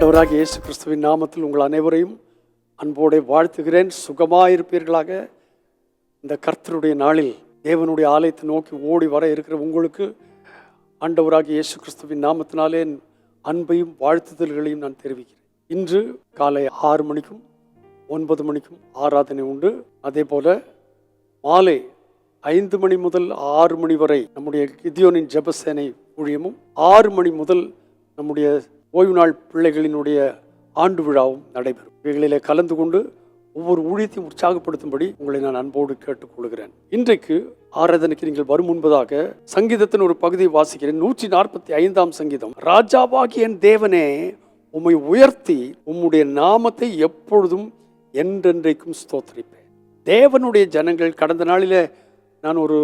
ஆண்டவராக இயேசு கிறிஸ்துவின் நாமத்தில் உங்கள் அனைவரையும் அன்போடு வாழ்த்துகிறேன். சுகமாக இருப்பீர்களாக இந்த கர்த்தருடைய நாளில் தேவனுடைய ஆலயத்தை நோக்கி ஓடி வர இருக்கிற உங்களுக்கு ஆண்டவராக இயேசு கிறிஸ்துவின் நாமத்தினாலே என் அன்பையும் வாழ்த்துதல்களையும் நான் தெரிவிக்கிறேன். இன்று காலை ஆறு மணிக்கும் ஒன்பது மணிக்கும் ஆராதனை உண்டு. அதே போல் மாலை ஐந்து மணி முதல் ஆறு மணி வரை நம்முடைய கிதியோனின் ஜெபசேனை ஊழியமும் ஆறு மணி முதல் நம்முடைய ஓய்வு நாள் பிள்ளைகளினுடைய ஆண்டு விழாவும் நடைபெறும். இவைகளிலே கலந்து கொண்டு ஒவ்வொரு ஊழியத்தையும் உற்சாகப்படுத்தும்படி உங்களை நான் அன்போடு கேட்டுக்கொள்கிறேன். இன்றைக்கு ஆராதனைக்கு நீங்கள் வரும் முன்பதாக சங்கீதத்தின் ஒரு பகுதியை வாசிக்கிறேன். நூற்றி நாற்பத்தி ஐந்தாம் சங்கீதம். ராஜாவாகிய என் தேவனே உம்மை உயர்த்தி உம்முடைய நாமத்தை எப்பொழுதும் என்றென்றைக்கும் ஸ்தோத்திரிப்பேன். தேவனுடைய ஜனங்கள் கடந்த நாளில் நான் ஒரு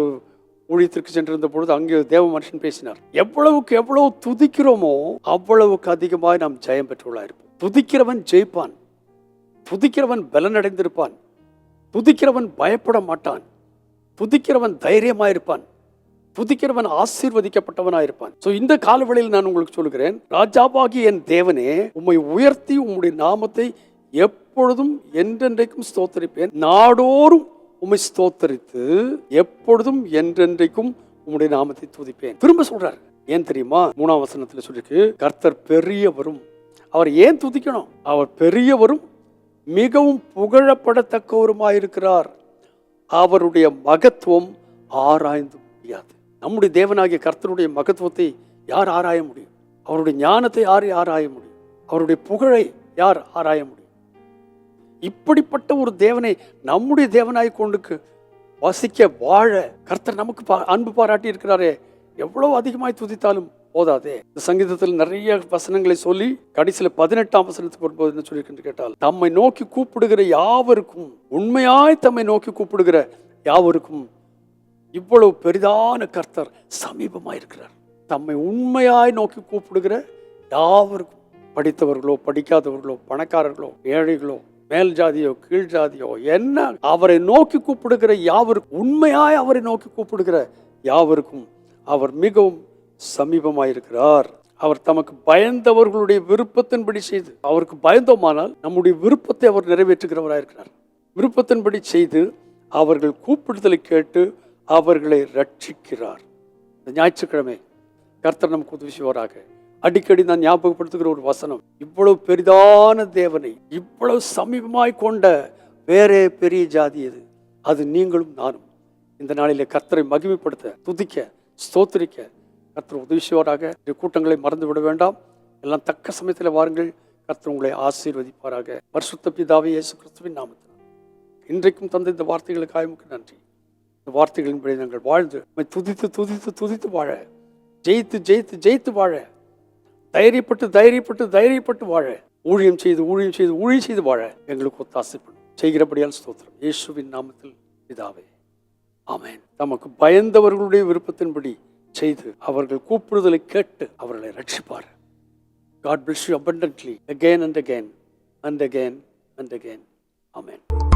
ஊழியத்திற்கு சென்றிருந்த பொழுது அங்கே தேவ மனுஷன் பேசினார். எவ்வளவுக்கு எவ்வளவு துதிக்கிறோமோ அவ்வளவுக்கு அதிகமாக நாம் ஜெயம் பெற்றுள்ளா இருப்போம் துதிக்கிறவன் ஜெயிப்பான். துதிக்கிறவன் பலனடைந்திருப்பான். துதிக்கிறவன் பயப்பட மாட்டான். துதிக்கிறவன் தைரியமாயிருப்பான். துதிக்கிறவன் ஆசீர்வதிக்கப்பட்டவனாயிருப்பான். ஸோ இந்த காலவெளியில் நான் உங்களுக்கு சொல்கிறேன் ராஜாவாகி என் தேவனே உம்மை உயர்த்தி உம்முடைய நாமத்தை எப்பொழுதும் என்றென்றைக்கும் ஸ்தோத்தரிப்பேன். நாடோறும் உமை ஸ்தோத்தரித்து எப்பொழுதும் என்றென்றைக்கும் உம்முடைய நாமத்தை துதிப்பேன். திரும்ப சொல்றாரு. ஏன் தெரியுமா? மூணாம் வசனத்துல சொல்லிருக்கு கர்த்தர் பெரியவரும் அவர் ஏன் துதிக்கணும்? அவர் பெரியவரும் மிகவும் புகழப்படத்தக்கவருமாயிருக்கிறார். அவருடைய மகத்துவம் ஆராய்ந்து முடியாது. நம்முடைய தேவனாகிய கர்த்தருடைய மகத்துவத்தை யார் ஆராய முடியும்? அவருடைய ஞானத்தை யார் ஆராய முடியும்? அவருடைய புகழை யார் ஆராய முடியும்? இப்படிப்பட்ட ஒரு தேவனை நம்முடைய தேவனாய் கொண்டுக்கு வசிக்க வாழ கர்த்தர் நமக்கு பா- அன்பு பாராட்டி இருக்கிறாரே. எவ்வளவு அதிகமாய் துதித்தாலும் போதாதே. இந்த சங்கீதத்தில் நிறைய வசனங்களை சொல்லி கடைசியில் பதினெட்டாம் வசனத்துக்கு வரும்போது என்ன சொல்லியிருக்கின்ற கேட்டால் தம்மை நோக்கி கூப்பிடுகிற யாவருக்கும் உண்மையாய் தம்மை நோக்கி கூப்பிடுகிற யாவருக்கும் இவ்வளவு பெரிதான கர்த்தர் சமீபமாயிருக்கிறார் தம்மை உண்மையாய் நோக்கி கூப்பிடுகிற யாவருக்கும் படித்தவர்களோ படிக்காதவர்களோ பணக்காரர்களோ ஏழைகளோ மேல் ஜாதியோ கீழ் ஜாதியோ என்ன அவரை நோக்கி கூப்பிடுகிற யாவருக்கும் உண்மையாய் அவரை நோக்கி கூப்பிடுகிற யாவருக்கும் அவர் மிகவும் சமீபமாயிருக்கிறார். அவர் தமக்கு பயந்தவர்களுடைய விருப்பத்தின்படி செய்து அவருக்கு பயந்தோமானால் நம்முடைய விருப்பத்தை அவர் நிறைவேற்றுகிறவராயிருக்கிறார். விருப்பத்தின்படி செய்து அவர்கள் கூப்பிடுதலை கேட்டு அவர்களை ரட்சிக்கிறார் இந்த ஞாயிற்றுக்கிழமை கர்த்தர் நமக்கு உதவி செய்வாராக. அடிக்கடி நான் ஞாபகப்படுத்துகிற ஒரு வசனம். இவ்வளவு பெரிதான தேவனை இவ்வளவு சமீபமாய் கொண்ட வேறே பெரிய ஜாதி எது அது நீங்களும் நானும். இந்த நாளிலே கர்த்தரை மகிமைப்படுத்த துதிக்க ஸ்தோத்திரிக்க. கர்த்தர் உதவிசுவாராக இந்த கூட்டங்களை மறந்து விட வேண்டாம். எல்லாம் தக்க சமயத்தில் வாருங்கள். கர்த்தர் உங்களை ஆசீர்வதிப்பாராக. பரிசுத்த பிதாவை இயேசு கிறிஸ்துவின் நாமத்தில். இன்றைக்கும் தந்த இந்த வார்த்தைகளுக்கு ஆய்வுக்கு நன்றி. இந்த வார்த்தைகளின்படி நாங்கள் வாழ்ந்து துதித்து துதித்து துதித்து வாழ. ஜெயித்து ஜெயித்து ஜெயித்து வாழ. தைரியப்பட்டு தைரியப்பட்டு தைரியப்பட்டு வாழ. ஊழியம் செய்து ஊழியம் செய்து ஊழியம் செய்து வாழ. எங்களுக்கு ஒத்தாசைப்படும். செய்கிறபடியால் ஸ்தோத்திரம். இயேசுவின் நாமத்தில் இதாவே ஆமேன். தமக்கு பயந்தவர்களுடைய விருப்பத்தின்படி செய்து அவர்கள் கூப்பிடுதலை கேட்டு அவர்களை ரட்சிப்பார். God bless you abundantly again and again and again and again. Amen.